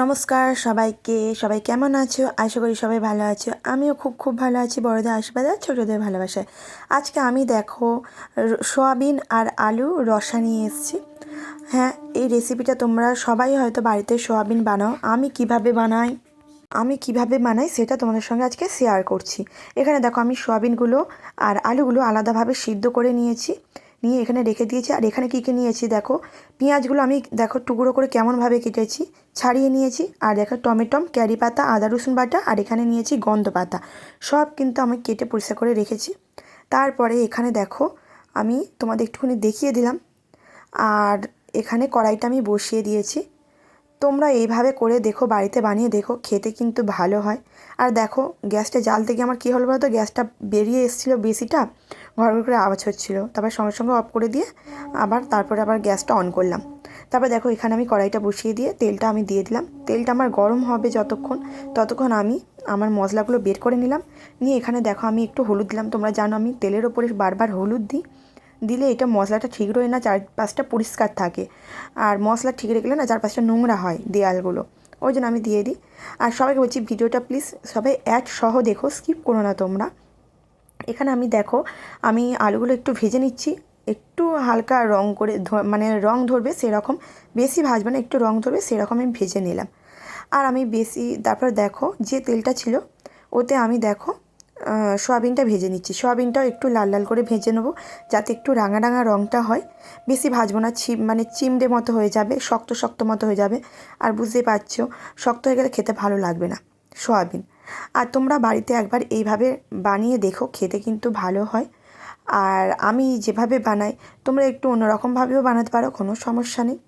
নমস্কার সবাইকে। সবাই কেমন আছো? আশা করি সবাই ভালো আছো। আমিও খুব খুব ভালো আছি বড়দের আশীর্বাদ আর ছোটোদের ভালোবাসায়। আজকে আমি দেখো সোয়াবিন আর আলু রসা নিয়ে এসেছি। হ্যাঁ এই রেসিপিটা তোমরা সবাই হয়তো বাড়িতে সোয়াবিন বানাও। আমি কীভাবে বানাই, আমি কীভাবে বানাই সেটা তোমাদের সঙ্গে আজকে শেয়ার করছি। এখানে দেখো আমি সোয়াবিনগুলো আর আলুগুলো আলাদাভাবে সিদ্ধ করে নিয়েছি। নিয়ে এখানে রেখে দিয়েছি। আর এখানে কী কী নিয়েছি দেখো? পেঁয়াজগুলো আমি দেখো টুকরো করে কেমনভাবে কেটেছি, ছাড়িয়ে নিয়েছি। আর দেখো টমেটম ক্যারি পাতা আদা, রসুন বাটা, আর এখানে নিয়েছি গন্ধ পাতা সব কিন্তু আমি কেটে পরিষ্কার করে রেখেছি। তারপরে এখানে দেখো, আমি তোমাদের একটুখানি দেখিয়ে দিলাম। আর এখানে কড়াইটা আমি বসিয়ে দিয়েছি। তোমরা এইভাবে করে দেখো, বাড়িতে বানিয়ে দেখো, খেতে কিন্তু ভালো হয়। আর দেখো, গ্যাসটা জাল থেকে আমার কী হলো বলতো গ্যাসটা বেরিয়ে এসেছিল বেশিটা। ঘর করে আওয়াজ হচ্ছিল। তারপর সঙ্গে সঙ্গে অফ করে দিয়ে আবার তারপরে আবার গ্যাসটা অন করলাম। তারপর দেখো এখানে আমি কড়াইটা বসিয়ে দিয়ে তেলটা আমি দিয়ে দিলাম। তেলটা আমার গরম হবে যতক্ষণ, ততক্ষণ আমি আমার মশলাগুলো বের করে নিলাম। নিয়ে এখানে দেখো আমি একটু হলুদ দিলাম। তোমরা জানো আমি তেলের ওপরে বারবার হলুদ দিই। দিলে এটা মশলাটা ঠিক রয়ে না, চারপাশটা পরিষ্কার থাকে। আর মশলা ঠিক রাখলে না চারপাশটা নোংরা হয় দেয়ালগুলো। ওই জন্য আমি দিয়ে দিই। আর সবাইকে বলছি ভিডিওটা প্লিজ সবাই অ্যাড সহ দেখো স্কিপ করো না তোমরা। এখানে আমি দেখো, আমি আলুগুলো একটু ভেজে নিচ্ছি। একটু হালকা রং করে মানে রং ধরবে সেরকম, বেশি ভাজবে না, একটু রং ধরবে সেরকম আমি ভেজে নিলাম। আর আমি বেশি, তারপর দেখো যে তেলটা ছিল, ওতে আমি দেখো সয়াবিনটা ভেজে নিচ্ছি। সয়াবিনটাও একটু লাল লাল করে ভেজে নেব, যাতে একটু রাঙা রাঙা রঙটা হয়। বেশি ভাজবো না, ছিম মানে চিমড়ে মতো হয়ে যাবে, শক্ত শক্ত মতো হয়ে যাবে। আর বুঝতেই পারছ, শক্ত হয়ে গেলে খেতে ভালো লাগবে না, সয়াবিন। আর তোমরা বাড়িতে একবার এইভাবে বানিয়ে দেখো, খেতে কিন্তু ভালো হয়। আর আমি যেভাবে বানাই, তোমরা একটু অন্যরকমভাবেও বানাতে পারো, কোনো সমস্যা নেই।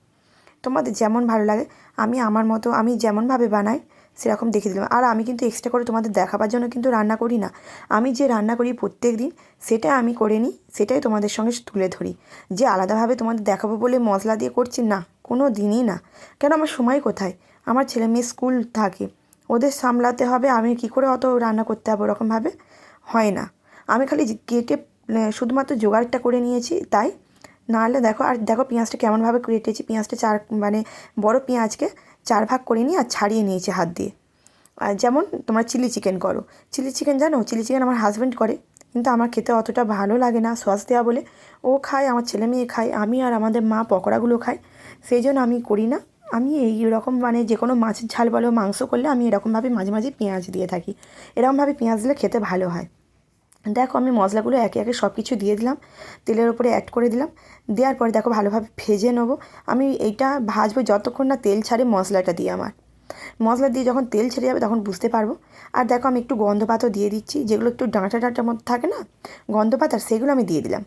তোমাদের যেমন ভালো লাগে, আমি আমার মতো, আমি যেমনভাবে বানাই, সেরকম দেখে দিলাম। আর আমি কিন্তু এক্সট্রা করে তোমাদের দেখাবার জন্য কিন্তু রান্না করি না। আমি যে রান্না করি প্রত্যেক দিন, সেটা আমি করে নিই, সেটাই তোমাদের সঙ্গে তুলে ধরি। যে আলাদাভাবে তোমাদের দেখাবো বলে মশলা দিয়ে করছি, না, কোনো দিনই না। কেন, আমার সময় কোথায়? আমার ছেলে মেয়ে স্কুল থাকে। ওদের সামলাতে হবে, আমি কি করে অত রান্না করতে হবে ওরকমভাবে? হয় না। আমি খালি কেটে শুধুমাত্র জোগাড়টা করে নিয়েছি, তাই। নাহলে দেখো, আর দেখো পেঁয়াজটা কেমনভাবে কেটেছি। পেঁয়াজটা চার মানে বড় পেঁয়াজকে চার ভাগ করে নিয়ে আর ছাড়িয়ে নিয়েছি হাত দিয়ে। আর যেমন তোমরা চিলি চিকেন করো। চিলি চিকেন জানো? চিলি চিকেন আমার হাজব্যান্ড করে, কিন্তু আমার খেতে অতটা ভালো লাগে না, সস দেওয়া বলে। ও খায়, আমার ছেলে মেয়ে খায়, আমি আর আমাদের মা পকোড়াগুলো খাই, সেই জন্য আমি করি না। আমি এই রকম মানে যে কোনো মাছের ঝাল বলো, মাংস করলে আমি এরকমভাবে মাঝে মাঝে পেঁয়াজ দিয়ে থাকি। এরকমভাবে পেঁয়াজ দিলে খেতে ভালো হয়। দেখো আমি মশলাগুলো একে একে সব কিছু দিয়ে দিলাম, তেলের ওপরে অ্যাড করে দিলাম। দেওয়ার পরে দেখো ভালোভাবে ভেজে নেব। আমি এইটা ভাজবো যতক্ষণ না তেল ছাড়ে মশলাটা দিয়ে আমার। মশলা দিয়ে যখন তেল ছেড়ে যাবে তখন বুঝতে পারব। আর দেখো আমি একটু গন্ধ পাতাও দিয়ে দিচ্ছি। যেগুলো একটু ডাঁটা ডাঁটার মধ্যে থাকে না গন্ধ পাতার সেগুলো আমি দিয়ে দিলাম।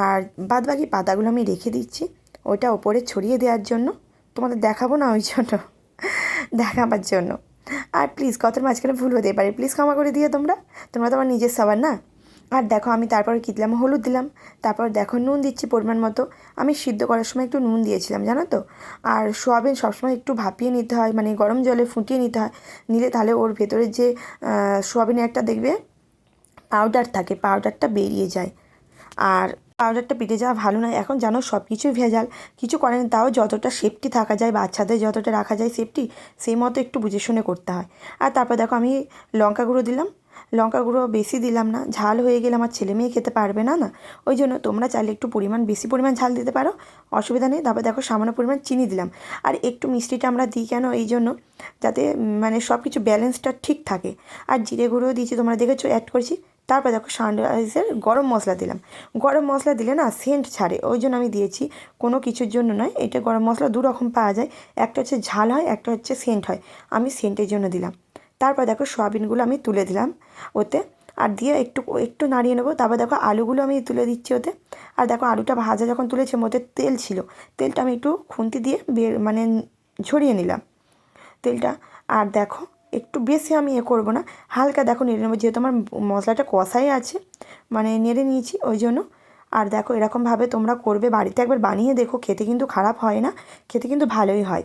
আর বাদ বাকি পাতাগুলো আমি রেখে দিচ্ছি। ওইটা ওপরে ছড়িয়ে দেওয়ার জন্য। তোমাদের দেখাবো না ওই জন্য। দেখাবার জন্য। আর প্লিজ কথার মাঝখানে ভুল হতে পারে। প্লিজ ক্ষমা করে দিও তোমরা। তোমরা তোমার নিজের সবার, না? আর দেখো, আমি তারপরে কী দিলাম? হলুদ দিলাম। তারপর দেখো, নুন দিচ্ছি পরিমাণ মতো। আমি সিদ্ধ করার সময় একটু নুন দিয়েছিলাম, জানো তো? আর সোয়াবিন সবসময় একটু ভাপিয়ে নিতে হয় মানে গরম জলে ফুটিয়ে নিতে হয়। নিলে তাহলে ওর ভেতরে যে সোয়াবিনের একটা দেখবে পাউডার থাকে পাউডারটা বেরিয়ে যায়। আর পাউডারটা পিটে যাওয়া ভালো নয়। এখন জানো সব কিছুই ভেজাল। কিছু করেন তাও যতটা সেফটি থাকা যায়, বাচ্চাদের যতটা রাখা যায় সেফটি সেই মতো একটু বুঝে শুনে করতে হয়। আর তারপর দেখো আমি লঙ্কা গুঁড়ো দিলাম। লঙ্কা গুঁড়ো বেশি দিলাম না, ঝাল হয়ে গেলে আমার ছেলে মেয়ে খেতে পারবে না না? ওই জন্য তোমরা চাইলে একটু পরিমাণ, বেশি পরিমাণ ঝাল দিতে পারো, অসুবিধা নেই। তারপর দেখো সামান্য পরিমাণ চিনি দিলাম। আর একটু মিষ্টিটা আমরা দিই কেন? এই জন্য যাতে মানে সব কিছু ব্যালেন্সটা ঠিক থাকে। আর জিরে গুঁড়ো দিয়েছি, তোমরা দেখেছ অ্যাড করেছি। তারপর দেখো সানরাইজের গরম মশলা দিলাম। গরম মশলা দিলে না সেন্ট ছাড়ে, ওই জন্য আমি দিয়েছি কোনো কিছুর জন্য নয়, এটা গরম মশলা দু রকম পাওয়া যায়, একটা হচ্ছে ঝাল হয়, একটা হচ্ছে সেন্ট হয়, আমি সেন্টের জন্য দিলাম। তারপর দেখো সয়াবিনগুলো আমি তুলে দিলাম ওতে, আর দিয়ে একটু একটু নাড়িয়ে নেব, তারপর দেখো আলুগুলো আমি তুলে দিচ্ছি ওতে, আর দেখো আলুটা ভাজা যখন তুলেছি ওতে তেল ছিল, তেলটা আমি একটু খুন্তি দিয়ে বের মানে ঝরিয়ে নিলাম তেলটা, আর দেখো একটু বেশি আমি এ করব না। হালকা দেখো নেড়ে নেব, যেহেতু আমার মশলাটা কষাই আছে মানে নেড়ে নিয়েছি ওই জন্য। আর দেখো এরকমভাবে তোমরা করবে, বাড়িতে একবার বানিয়ে দেখো, খেতে কিন্তু খারাপ হয় না, খেতে কিন্তু ভালোই হয়।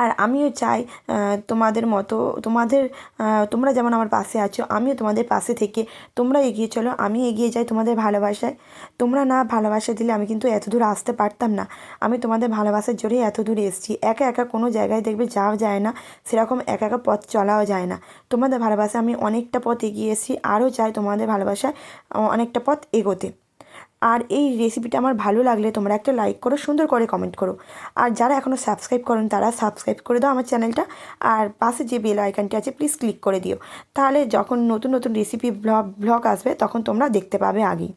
আর আমিও চাই তোমাদের মতো, তোমাদের তোমরা যেমন আমার পাশে আছো, আমিও তোমাদের পাশে থেকে তোমরা এগিয়ে চলো, আমি এগিয়ে যাই তোমাদের ভালোবাসায়। তোমরা না ভালোবাসা দিলে আমি কিন্তু এত দূর আসতে পারতাম না। আমি তোমাদের ভালোবাসার জোরেই এত দূর এসেছি। একা একা কোনো জায়গায় দেখবে যাওয়া যায় না, সেরকম একা একা পথ চলাও যায় না। তোমাদের ভালোবাসা আমি অনেকটা পথ এগিয়ে এসেছি, আরও চাই তোমাদের ভালোবাসায় অনেকটা পথ এগোতে। আর এই রেসিপিটা আমার ভালো লাগলে তোমরা একটা লাইক করো, সুন্দর করে কমেন্ট করো। আর যারা এখনও সাবস্ক্রাইব করেন, তারা সাবস্ক্রাইব করে দাও আমার চ্যানেলটা আর পাশে যে বেল আইকনটি আছে প্লিজ ক্লিক করে দিও। তাহলে যখন নতুন নতুন রেসিপি ব্লগ ব্লগ আসবে, তখন তোমরা দেখতে পাবে আগেই।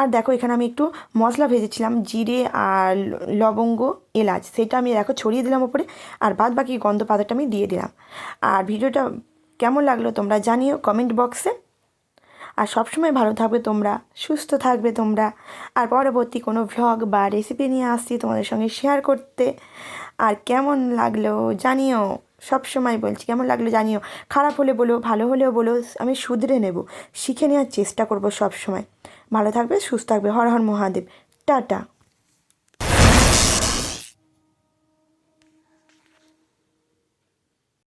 আর দেখো, এখানে আমি একটু মশলা ভেজেছিলাম, জিরে আর লবঙ্গ, এলাচ। সেটা আমি দেখো ছড়িয়ে দিলাম ওপরে, আর বাদ বাকি গন্ধ পাতাটা আমি দিয়ে দিলাম। আর ভিডিওটা কেমন লাগল তোমরা জানিও কমেন্ট বক্সে আর সবসময় ভালো থাকবে তোমরা, সুস্থ থাকবে তোমরা। আর পরবর্তী কোনো ভ্লগ বা রেসিপি নিয়ে আসছি তোমাদের সঙ্গে শেয়ার করতে। আর কেমন লাগল জানিও সব সময় বলছি কেমন লাগল জানিও। খারাপ হলে বলো, ভালো হলেও বলো, আমি শুধরে নেব। শিখে নেওয়ার চেষ্টা করব সব সময় ভালো থাকবে, সুস্থ থাকবে। হর হর মহাদেব। টাটা।